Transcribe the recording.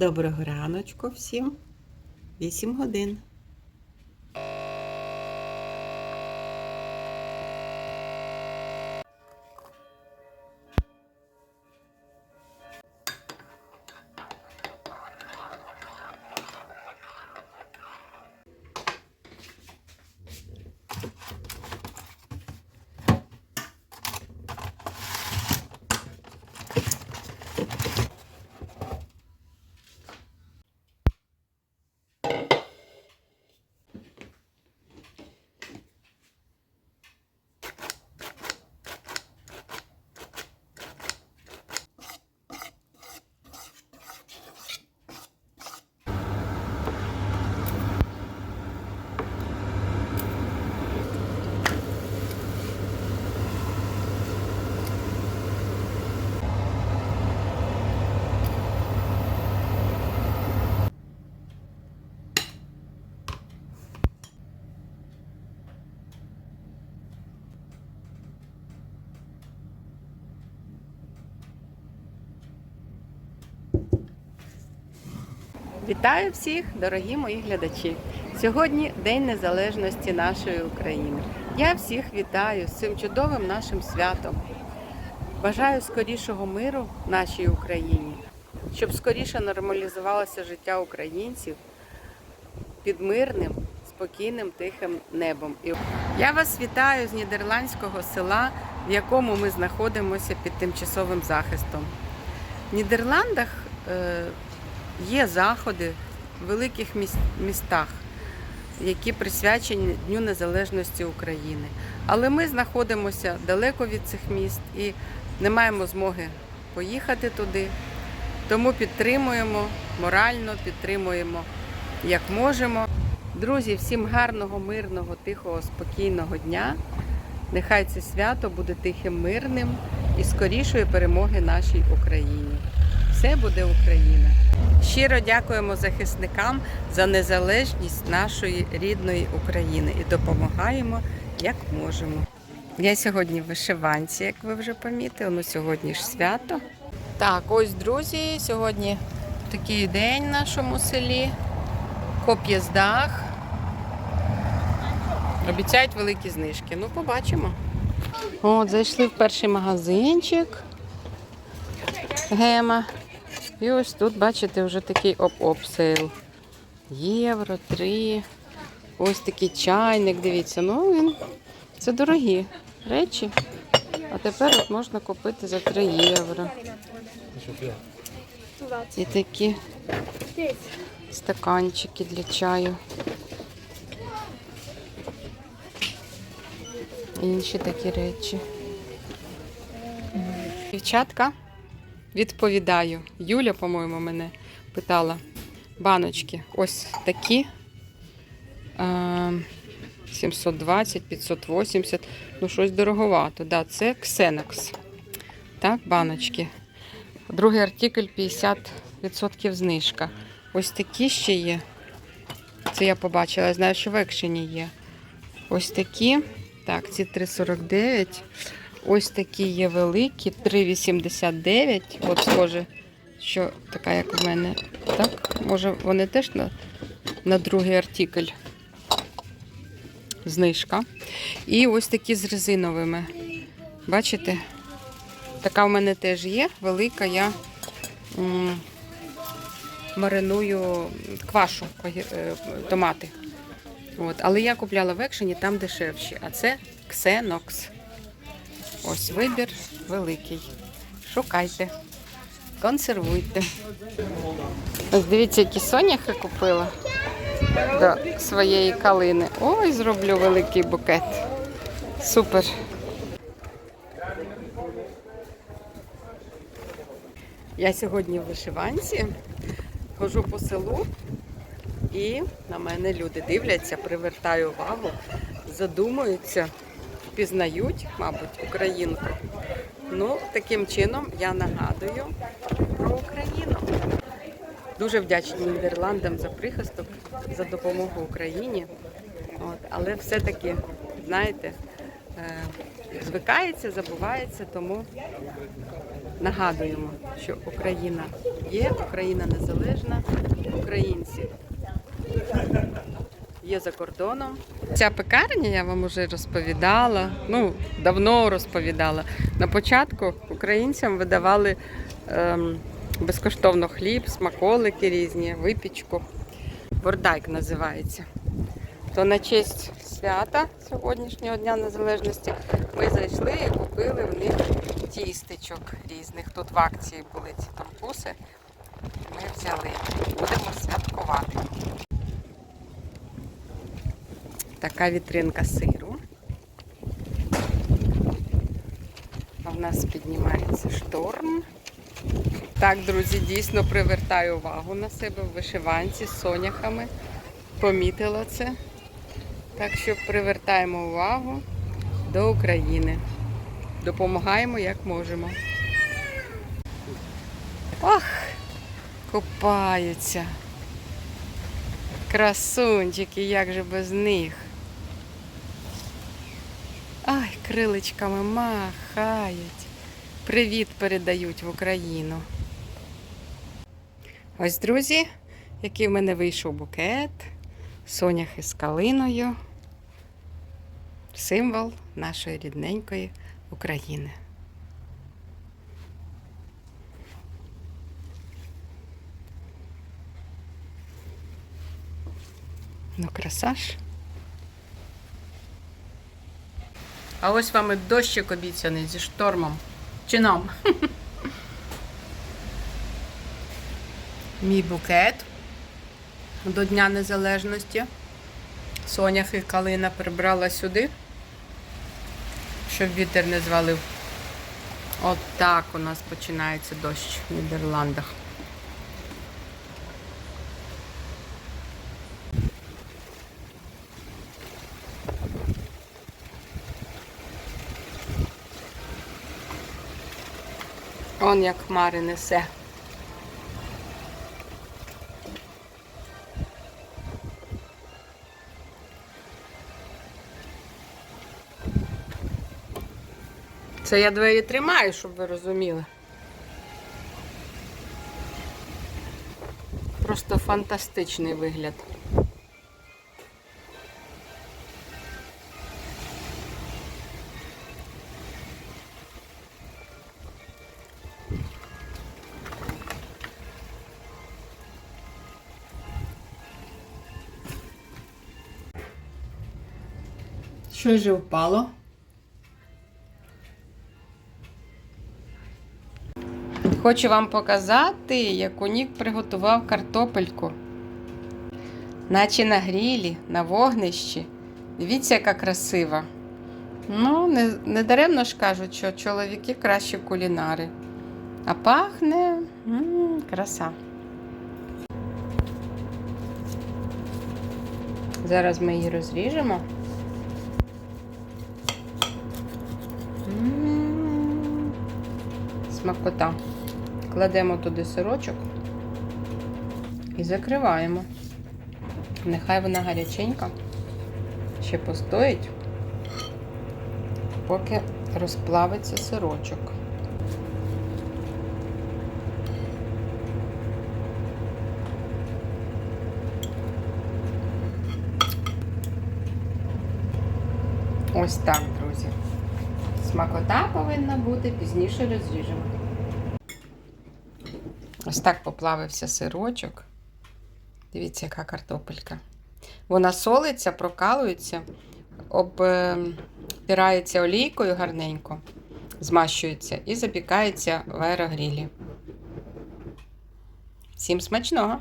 Доброго раночку всім. 8 годин. Вітаю всіх, дорогі мої глядачі! Сьогодні День Незалежності нашої України. Я всіх вітаю з цим чудовим нашим святом. Бажаю скорішого миру нашій Україні, щоб скоріше нормалізувалося життя українців під мирним, спокійним, тихим небом. Я вас вітаю з нідерландського села, в якому ми знаходимося під тимчасовим захистом. В Нідерландах е, є заходи в великих містах, які присвячені Дню Незалежності України. Але ми знаходимося далеко від цих міст і не маємо змоги поїхати туди. Тому підтримуємо морально, підтримуємо як можемо. Друзі, всім гарного, мирного, тихого, спокійного дня. Нехай це свято буде тихим, мирним і скорішої перемоги нашій Україні. Все буде Україна. Щиро дякуємо захисникам за незалежність нашої рідної України і допомагаємо як можемо. Я сьогодні в вишиванці, як ви вже помітили, ну сьогодні ж свято. Так, ось друзі, сьогодні такий день в нашому селі. Коп'єздах. Обіцяють великі знижки. Ну, побачимо. От, зайшли в перший магазинчик. Гема. І ось тут, бачите, вже такий оп-оп сейл. Євро, три. Ось такий чайник, дивіться. Ну, він це дорогі речі. А тепер от можна купити за 3 євро. І такі стаканчики для чаю. Інші такі речі. Дівчатка, відповідаю. Юля, по-моєму, мене питала. Баночки. Ось такі. Е, 720, 580. Ну, щось дороговато. Да, це Xenox. Так, баночки. Другий артикль 50% знижка. Ось такі ще є. Це я побачила. Я знаю, що в екшені є. Ось такі. Так, ці 3,49. Ось такі є великі, 3,89. От схоже, що така, як в мене. Так, може, вони теж на, на другий артикль. Знижка. І ось такі з резиновими. Бачите? Така в мене теж є, велика. Я м, мариную квашу е, томати. От. Але я купляла в екшені, там дешевші. А це Xenox. Ось вибір великий. Шукайте, консервуйте. Ось дивіться, які соняхи купила до своєї калини. Ой, зроблю великий букет. Супер. Я сьогодні в вишиванці, хожу по селу і на мене люди дивляться, привертаю увагу, задумуються, впізнають, мабуть, українку. Ну, таким чином я нагадую про Україну. Дуже вдячні Нідерландам за прихисток, за допомогу Україні. От, але все-таки, знаєте, е, звикається, забувається, тому нагадуємо, що Україна є, Україна незалежна, українці є за кордоном. Ця пекарня я вам вже розповідала, ну, давно розповідала. На початку українцям видавали ем, безкоштовно хліб, смаколики різні, випічку. Бордайк називається. То на честь свята сьогоднішнього Дня Незалежності ми зайшли і купили в них тістечок різних. Тут в акції були ці тампуси. Ми взяли. Будемо святкувати. Така вітринка сиру. А в нас піднімається шторм. Так, друзі, дійсно привертаю увагу на себе в вишиванці з соняхами. Помітила це. Так що привертаємо увагу до України. Допомагаємо як можемо. Ох, купаються. Красунчики, як же без них. Ай, криличками махають. Привіт передають в Україну. Ось, друзі, який в мене вийшов букет. Соняхи з калиною. Символ нашої рідненької України. Ну, краса ж. А ось вам і дощик обіцяний зі штормом. Чи нам? Мій букет до Дня Незалежності. Соняхи калина прибрала сюди, щоб вітер не звалив. От так у нас починається дощ в Нідерландах. Он як хмари несе. Це я двері тримаю, щоб ви розуміли. Просто фантастичний вигляд. Що ж впало? Хочу вам показати, як Унік приготував картопельку. Наче на грілі, на вогнищі. Дивіться, яка красива. Ну, не, не даремно ж кажуть, що чоловіки кращі кулінари. А пахне м краса. Зараз ми її розріжемо. Смакота. Кладемо туди сирочок і закриваємо. Нехай вона гаряченька, ще постоїть, поки розплавиться сирочок. Ось так. Смакота повинна бути, пізніше розріжемо. Ось так поплавився сирочок. Дивіться, яка картопелька. Вона солиться, прокалується, обпирається олійкою гарненько, змащується і запікається в аерогрілі. Всім смачного!